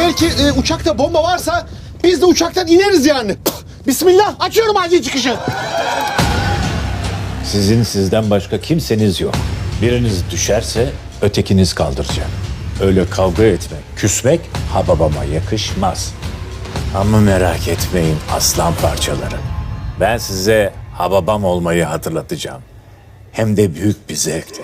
Belki e, uçakta bomba varsa biz de uçaktan ineriz yani. Bismillah açıyorum acil çıkışı. Sizin sizden başka kimseniz yok. Biriniz düşerse ötekiniz kaldıracak. Öyle kavga etmek, küsmek hababama yakışmaz. Ama merak etmeyin aslan parçaları. Ben size hababam olmayı hatırlatacağım. Hem de büyük bir zevkle.